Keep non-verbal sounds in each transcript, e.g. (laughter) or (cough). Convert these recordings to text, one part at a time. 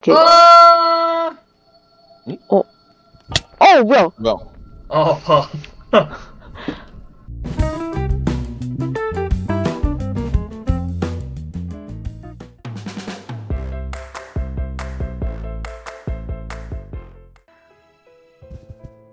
오케이. 아! 어, 뭐야? 뭐야? 아, 아파.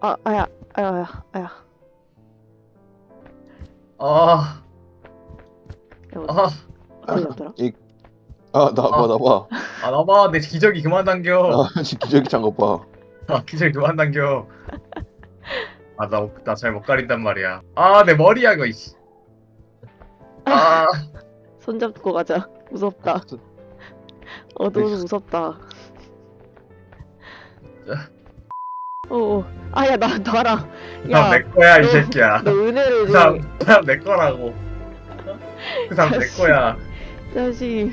아, 아야, 아야, 아야, 아야. 아, 야, 아, 어떻게 잡더라? 아, 나봐, 나봐. 아, 나봐. 내 기저귀 그만 당겨. 아, 기저귀 장갑 봐. 아, 기저귀 그만 당겨. 아, 나, 나잘 못 가린단 말이야. 아, 내 머리야, 이거, 이씨. 아, (laughs) 손 잡고 가자. 무섭다. 어두워서 무섭다. 어, 어. 아, 야, 나, 나랑. 야, 내 거야, 이 너- 새끼야. 너 은혜를 그 줘. 사람, 그 사람 내 거라고. 그 사람 내 거야. 자식.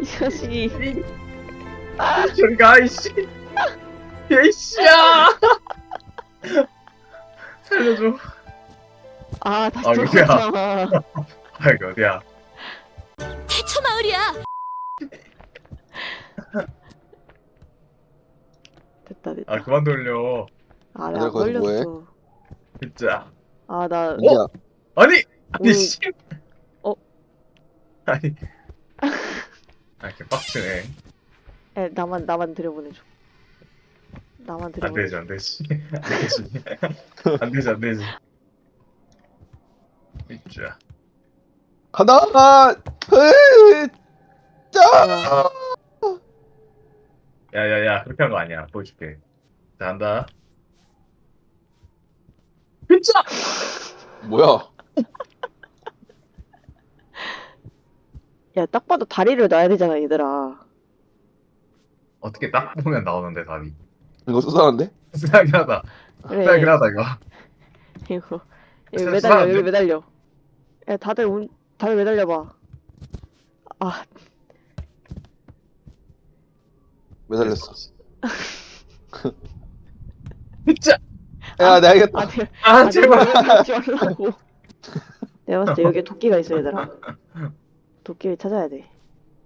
이 자식이. 저리 가, 이씨. 야, 이씨야! (laughs) 살려줘. 아, 다시 아. 돌아가잖아. 아, 여기 어디야? 태초 마을이야. 됐다, 됐다. 아, 그만 돌려. 아, 뭐해? 걸렸어. 진짜. 아, 나. 은지야, 아니! 아니, 음. 씨. 어? 아니. 아, 이렇게 빡치네. 에, 나만, 나만 들여보내줘. 나만 안 들여보내줘. 되지, (laughs) 안 되지. 안 되지. 안 되지, 안 되지. 있자. 간다! 아, 으이, 짜! 야, 야, 야, 야. 그렇게 한 거 아니야. 보여줄게. 자, 한다. 진짜! 뭐야? 야, 딱 봐도 다리를 놔야 되잖아, 얘들아. 어떻게 딱 보면 나오는데, 답이. 이거 수상한데? (laughs) 쓰라긴 하다. 그래. 쓰라긴 하다, 이거. (laughs) 이거. 여기 매달려, 수상한데? 여기 매달려. 야, 다들, 운, 다들 매달려봐. 아, 매달렸어. 진짜! 야, 내 알겠다. 아, 내, 아, 아, 제발! 내가 하지 말라고. 내가 봤을 때 여기에 도끼가 있어, 얘들아. (laughs) 도끼를 찾아야 돼.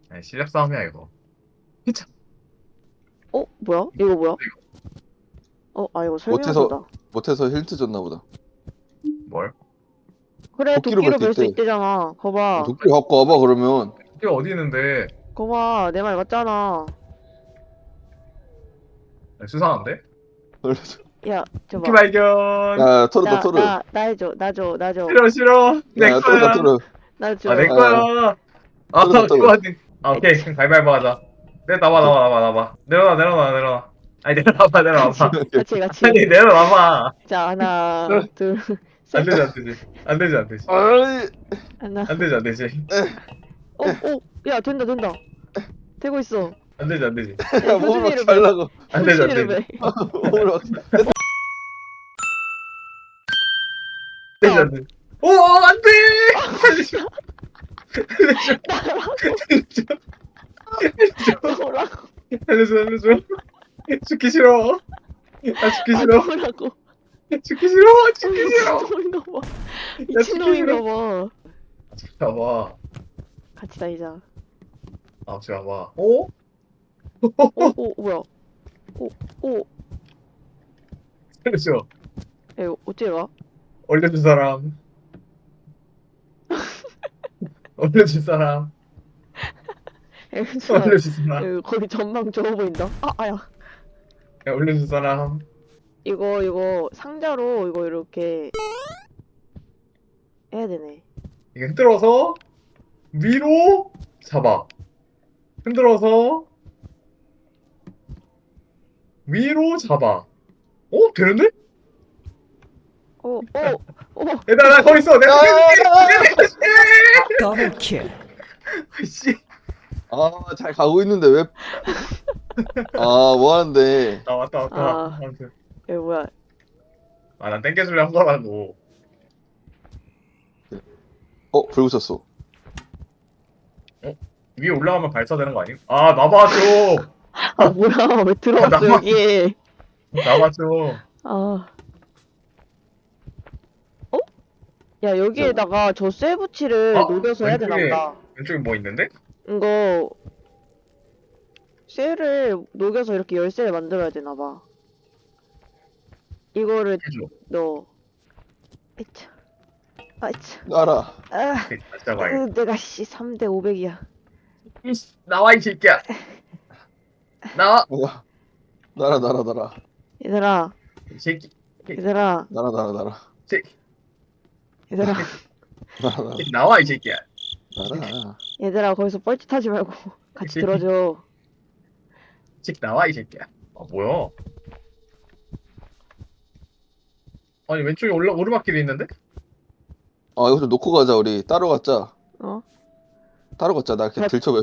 아니, 실력 싸움이야, 이거. 어? 뭐야? 이거 뭐야? 어, 아, 이거 못해서- 설명서다. 못해서 힐트 줬나 보다. 뭘? 그래, 도끼로 도끼로 벨벨수 있대. 있대잖아. 거봐. 도끼 갖고 와봐, 그러면. 이게 어디 있는데? 거봐, 내 말 맞잖아. 수상한데? (laughs) 야, 저봐. 키 발견! 야, 토르다, 토르. 나, 나 해줘, 나 줘, 나 줘. 싫어, 싫어! 내 야, 거야! 토르다, 토르. 나 줘. 아, 내 거야! 아. 그거 하지. 아, 오케이. 그럼 가위바위보 하자. 내, 나와, 나와, 나와, 나와. 내려놔, 내려놔, 내려놔. 아니, 내려놔봐, 내려놔봐. (laughs) 같이, 같이. 아니, 내려놔봐. 자, 하나, 둘, 안 셋. 되지, 안 되지. 안 되지, 안 되지. 아이, 하나. 안 되지, 안 되지. 어, 어, 야, 된다, 된다. 되고 있어. 안 되지, 안 되지. 야, 몸을 막 효준이를 잘라고. 안 되지, 안 효준이를 되지. 왜? 몸을 막. 안 되지, 안 되지. 오, 안 돼! 살려줘. 살려줘. 뭐라고? 살려줘, 살려줘. 죽기 싫어. 나 죽기 아, 싫어. 뭐라고? 죽기 싫어. 죽기 싫어. 미친놈인가 봐. 야, 미친놈인가 봐. 잡아. 같이 다니자. 아, 잡아. 오? 오, 오, 뭐야? 오, 오. 살려줘. 야, 이거 어떻게 가? 올려줄 사람. 올려줄 사람. 야, (laughs) 효준아, 올려줄 사람. 여기 거기 전망 좋아 보인다. 아, 아야. 야, 올려줄 사람. 이거, 이거 상자로 이거 이렇게 해야 되네. 이게 흔들어서 위로 잡아. 흔들어서 위로 잡아. 어? 되는데? 오, 오, 오. 얘들아, 나 거기 있어. 내가 더블 킬. 씨. 아, 잘 가고 있는데 왜? 아, 뭐 하는데? 아, 왔다, 왔다. 아. 아무튼. 야, 뭐야? 아, 난 땡겨주려 한 거라고. 어, 불 붙였어. 위에 올라가면 발사되는 거 아니? 아, 나봐줘. 아, 뭐야? 왜 들어왔어, 나만- 여기에? 나봐줘. 아. 어? 야, 여기에다가 저 쇠붙이를 아, 녹여서 해야 되나 왼쪽에- 보다. 왼쪽에 뭐 있는데? 이거 쇠를 녹여서 이렇게 열쇠를 만들어야 되나 봐. 이거를 해줘. 넣어. 아이차. 아이차. 알아. 아. 으, 내가 씨 3대 500이야. 나와 이 새끼야. 나와 야, 날아 날아 날아 얘들아, 이 새끼. 얘들아, 날아 날아 날아 새끼. 얘들아, 날아 나와 이 새끼야. 날아. 얘들아 거기서 뻘짓하지 말고 같이 들어줘. 이 새끼 나와 이 새끼야. 아 뭐야? 아니 왼쪽에 올라 오르막길이 있는데? 아좀 놓고 가자 우리 따로 가자. 어? 따로 가자. 나 이렇게 가- 들쳐매.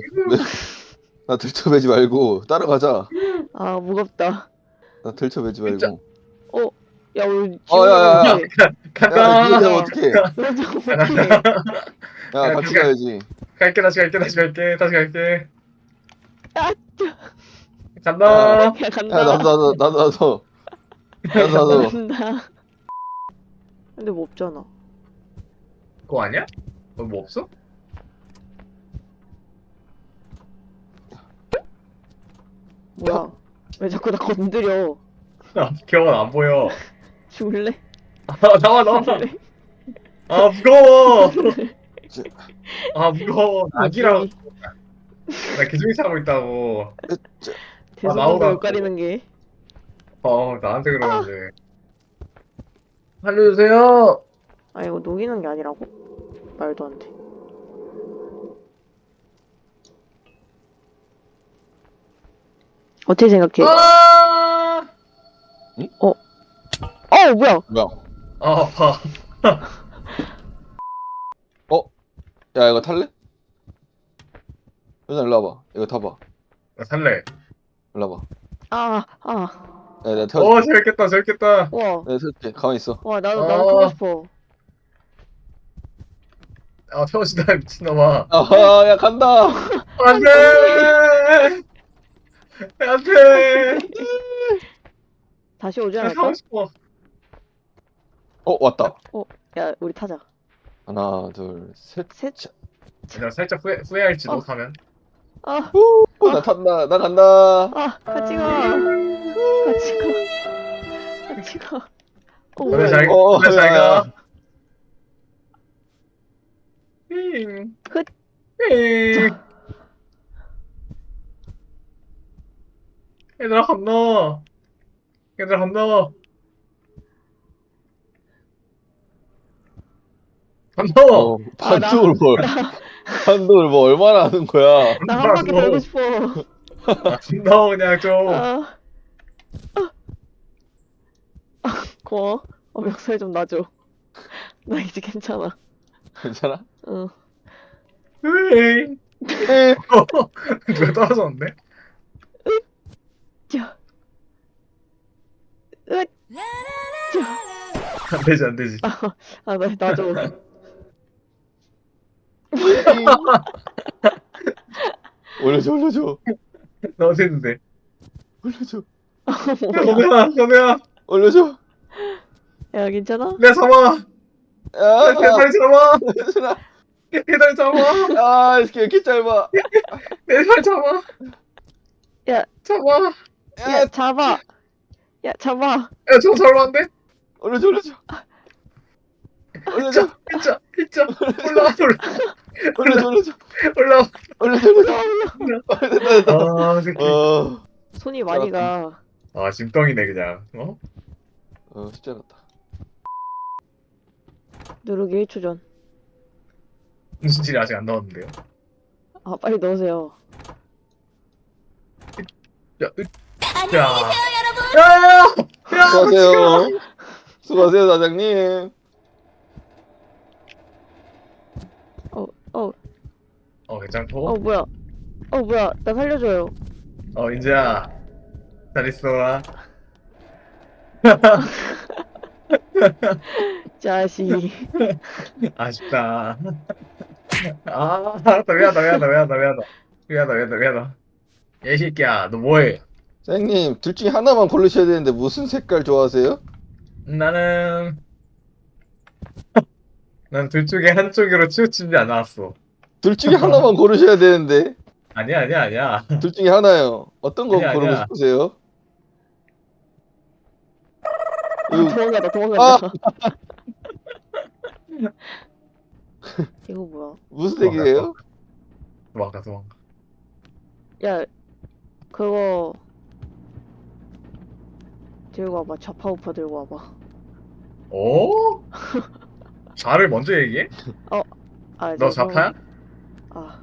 나 들쳐매지 말고 따로 가자. 아 무겁다. 나 들쳐매지 진짜? 말고. 야 우리 어, 야, 야, 야. 야, 간다. 되면 어떡해? 어떻게? 야, 야, 같이 누가- 가야지. 갈게 다시 갈게 다시 갈게 다시 갈게. 아, 간다. 야 야, 간다. 나도, 나도, 나도, 나도. 나도, 나도. 간다. 근데 뭐 없잖아. 그거 아니야? 너 뭐 없어? 뭐야? 왜 자꾸 나 건드려? 아 비켜 안 보여. 죽을래? 아 나와 나와. 죽을래? 아 무거워. 아 무거워. 아기랑 나 기둥이 차고 있다고. 나오라. 엇가리는 게. 어 나한테 그러는데. 살려주세요. 아 이거 녹이는 게 아니라고? 말도 안 돼. 어떻게 생각해? 아. 어 뭐야? 뭐야? 아 아파. (laughs) 야, 이거 탈래? 여자 일로 와봐. 이거 타봐. 나 살래. 일로 와봐. 아 아. 야, 내가 태워줄게. 어 재밌겠다 재밌겠다. 와. 내가 태워줄게. 가만 히 있어. 와 나도 어. 나도 타고 싶어. 아 태워진다 미친놈아. 아하, 야, 간다! (laughs) 안돼. 안돼. 다시 오지 나 않을까? 타고 싶어. 어, 왔다. 야 우리 타자. 하나, 둘, 셋. 셋. 내가 살짝 후회 후회할지도 어. 가면. 아, 후, 나 탄다. 나 간다. 아, 같이 가. 같이 가. 같이 가. 어, 오늘 뭐야? 잘? 어, 오늘 잘 야, 가. 야. 힝. 끝. 힝. 얘들아 건너. 얘들아 건너. 건너. 어, 판독을 뭘. 판독을 뭐 얼마나 하는 거야. 나한 바퀴 돌고 싶어. 아, 건너 그냥 좀. 아. 아, 고마워. 어, 멱살 좀 놔줘. 나 이제 괜찮아. 괜찮아? 응. 힝. 에 누가 떨어졌는데? 자. 으, 자. 안 되지 안 되지. 아, 나, 놔줘. 올려줘, 올려줘. 나 어디 있는데? 올려줘. 뭐야. 건우야 건우야 올려줘. 야, 괜찮아? 내 잡아. 야, 내 다리 잡아. 괜찮아. 내 다리 잡아. 아, 이렇게 이렇게 짧아. 내 다리 잡아. 야. 잡아. 야, 잡아. 야, 잡아. 야, 저 잘하는데? 올려줘, 올려줘. 올려줘, 진짜, 진짜. 올라와, 올라와, 올려줘, 올려줘. 올라와. 아, 됐다, 됐다. 아, 새끼. 어, 손이 많이 가. 아, 짐덩이네, 그냥. 어? 어, 쉽지 않았다. 누르기 1초 전. 무슨 질이 아직 안 나왔는데요? 아, 빨리 넣으세요. 야, 으, 안녕히 야. 계세요, 여러분. 야, 야, 야. 수고하세요. 수고하세요, 사장님. 어, 어, 어, 괜찮고? 어, 뭐야. 어, 뭐야. 나 살려줘요. 어, 인재야. 잘 있어. 자식. (laughs) 아쉽다. 아, 알았다. 미안하다, 미안하다, 미안하다, 미안하다. 미안하다, 미안하다, 미안하다. 야, 이 새끼야, 너 뭐해? 사장님, 둘 중에 하나만 고르셔야 되는데 무슨 색깔 좋아하세요? 나는 (laughs) 난 둘 중에 한쪽으로 치우치지 않았어. 둘 중에 하나만 고르셔야 되는데. 아니야 아니야 아니야. 둘 중에 하나요. 어떤 거 아니야, 고르고 아니야. 싶으세요? 아, 이거 도망간다 도망간다. (laughs) 이거 뭐야? 무슨 색이에요? 도망가 도망가. 야 그거 들고 와봐 좌파우파 들고 와봐. 오? (laughs) 좌를 먼저 얘기해? 아, 너 좌파야? 아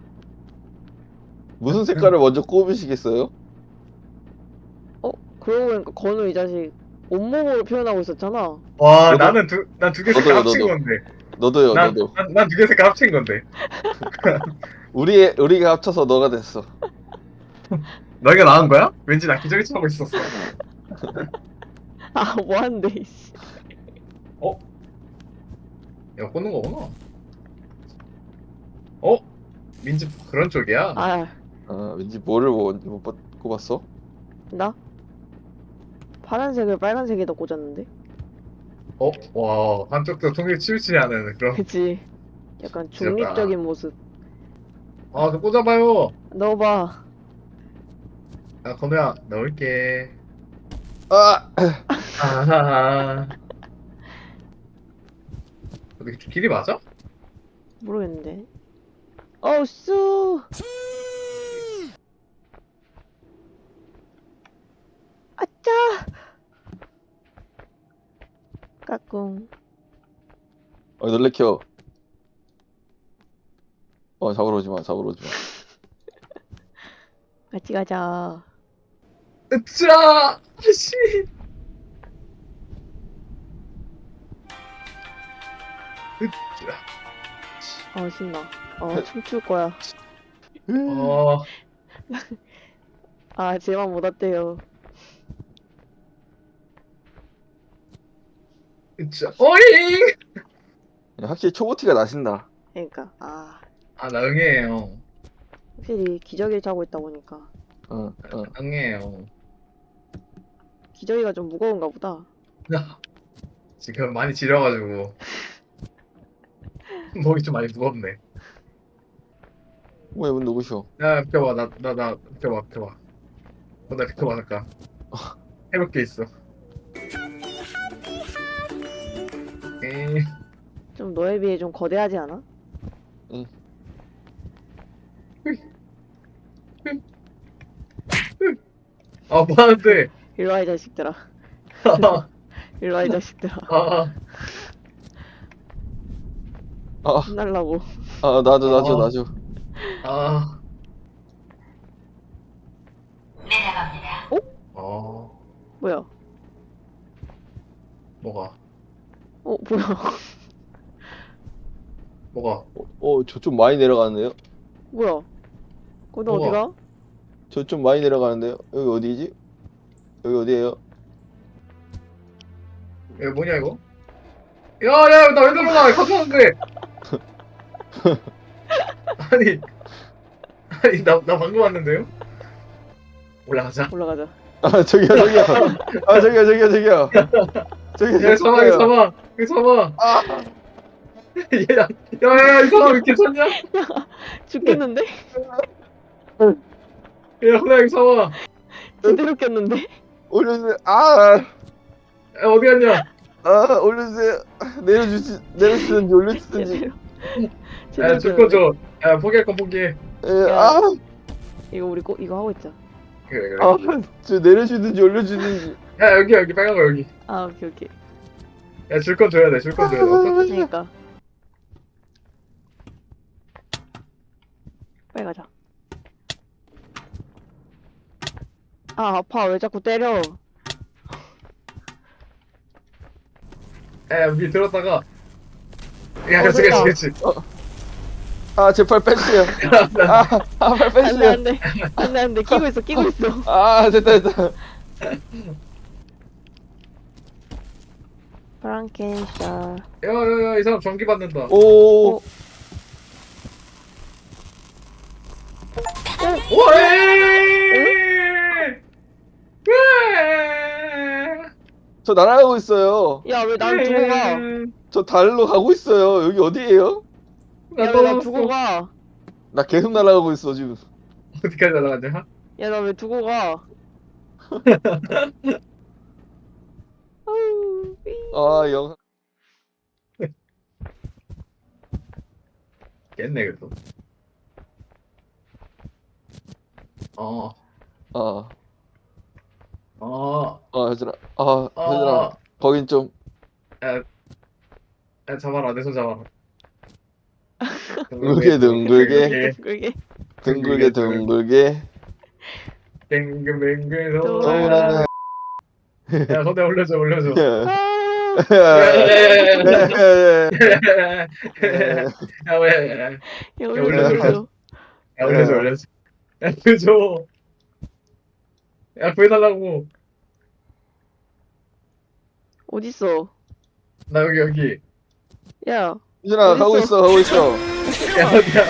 무슨 색깔을 먼저 꼽으시겠어요? 그러고 보니까 건우 이 자식 온몸으로 표현하고 있었잖아. 와 너도- 나는 두 난 두개 색깔 너도요, 합친 너도. 건데. 너도요, 너도. 난난 두개 색깔 합친 건데. (laughs) 우리 우리가 합쳐서 너가 됐어. (laughs) 너희가 나은 거야? 왠지 나 기저귀 차고 있었어. (laughs) 아 뭐 하는데 이씨. 이거 꽂는 거구나. 어? 민지 그런 쪽이야? 아 아, 왠지 뭐를 못, 못 꼽- 꼽았어? 나? 파란색을 빨간색에다 꽂았는데? 어? 와 한쪽도 통일 치우치하는 그런. 그치 약간. 중립적인 모습 아 저 꽂아봐요. 넣어봐 아 건우야 넣을게. 아, 아하하. (laughs) 어디 길이 맞아? 모르겠는데 어우 쑤 아짜 까꿍 어, 놀래켜. 어, 잡으러 오지 마, 잡으러 오지 마. (laughs) 같이 가자 으쌰! 씨. 으쌰. 어 신나 어 춤출 거야 어, 아 제만 못 왔대요 으쌰. 어잉! 확실히 초보티가 나신다. 그러니까 아 아, 나 응해요. 확실히 기저귀를 차고 있다 보니까 어, 어. 응해요. 기저귀가 좀 무거운가 보다 (laughs) 지금 많이 지려가지고. (laughs) 목이 좀 많이 무겁네. 뭐야, 문 누구셔? 야, 비켜봐. 나, 나, 나, 비켜봐, 비켜봐. 어, 나 비켜봐, 잠깐. (laughs) 해볼 게 있어. 에이, 좀 너에 비해 좀 거대하지 않아? 아, 뭐 하는데? 일로 와 이 자식들아 아, (laughs) 일로 와 이 자식들아 아, 아, 혼날라고 아, 나도, 나도, 어. 나도. 아. 어, 뭐야 뭐가, 어 뭐야 뭐가. 어, 저 좀 많이 내려가는데요? 뭐야 거기 우와. 어디가? 저 좀 많이 내려가는데요? 여기 어디지? 여기 어디예요? 이거 뭐냐, 이거? 야, 야, 나 왜 들어가? 가져왔는데! (laughs) 아니, 아니, 나, 나 방금 왔는데요? 올라가자. 올라가자 아, 저기요, 저기요. 아, 저기요, 저기요, 저기요. 저기요, 야, 사망, 이 저기요. 사망, 이 사망. 아, 야, 야, 야, 이 사람 괜찮냐? (laughs) 죽겠는데? 야, 호야, 이 사망. 제대로 꼈는데? 올려주세요. 아, 야, 어디 갔냐? 아, 올려주세요. 내려주시, 내려주든지 (laughs) 올려주든지. 제대로 야, 제대로 줄거 꼈는데? 줘. 야, 포기할 건 포기해. 에, 아, 이거 우리 꼭 이거 하고 있자 그래, 그래. 아, 저 내려주든지 올려주든지. 야, 여기, 여기, 빨간 거 여기. 아 오케이 오케이 야, 줄 건 줘야 돼, 줄 건 줘야 돼. 어떡- 그러니까 빨리 가자 아 아파 왜 자꾸 때려 야, 여기 들었다가. 야, 어, 그렇지, 됐다. 그렇지, 그렇지. 아, 제팔 뺐어요. 아, 아, 팔 안돼 뺐어요. 안돼 안돼 안돼 끼고 있어 끼고 있어 아, 됐다, 됐다. 프랑켄샤 야, 야, 야, 이 사람 전기 받는다. 오, 어. 오, 에이! 왜? 저 날아가고 있어요. 야왜날 두고 가? 저 달로 가고 있어요. 여기 어디예요? 나야왜날 떨어졌어. 두고 가? 나 계속 날아가고 있어, 지금. 어디까지 날아가냐? 야 나 왜 두고 가? (laughs) 아우, 삐. 아 영. 깼네 그래도. 어, 어. 어, 어 효준아. 아. 어. 거긴 좀. 야, 잡아라 내 손 잡아라. 둥글게 둥글게 그게 둥글게 둥글게. 뱅글뱅글 또 돌아가. 야 손에 올려줘 올려줘. 아, 야 왜? 야 올려줘, 올려줘 올려줘. 야 올려줘 올려줘. 야 보여줘. 야 보여달라고. 어딨어? 나 여기 여기. 야 효준아 가고? 있어 가고 있어. 야 어디야?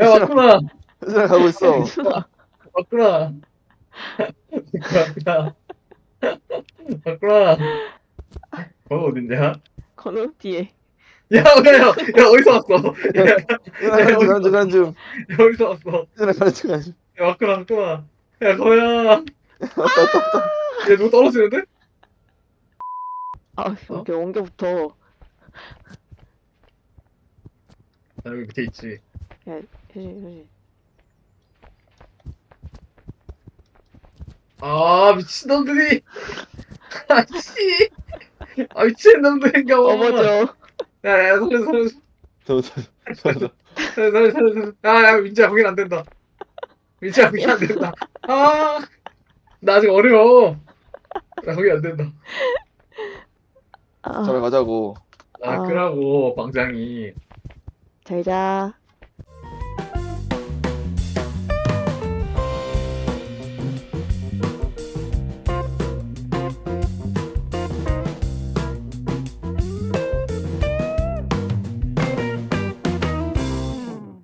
야 왔구나. 효준아 가고 있어. (laughs) 왔구나. 왔구나. 왔구나. 건 어딨냐? 건우 뒤에. 야, 야, 야, 야, 어디서 왔어? 야, 효준아 가는 중 가는 중 가는 중. 야, 어디서 왔어? 효준아 가는 중 가는 중. 야, 왔구나, 왔구나. 야, 거야. 왔다 왔다 왔다. 야, 누구 떨어지는데? 아 이렇게 옮겨 붙어. 나 여기 밑에 있지. 효진 효진. 아, 미친놈들이. (laughs) 아, 씨. 아, 미친놈들인가 봐. 어머죠. 야, 야, 살려, 살려, 저, 저, 저, 저. 살려, 살려, 살려, 살려. 야, 야, 민지야, 거긴 안 된다. 민지야, 거긴 안 된다. 아, 나 아직 어려워. 나 거기 안 된다. 아, 저리 가자고. 아, 아. 끄라고, 방장이. 잘 자.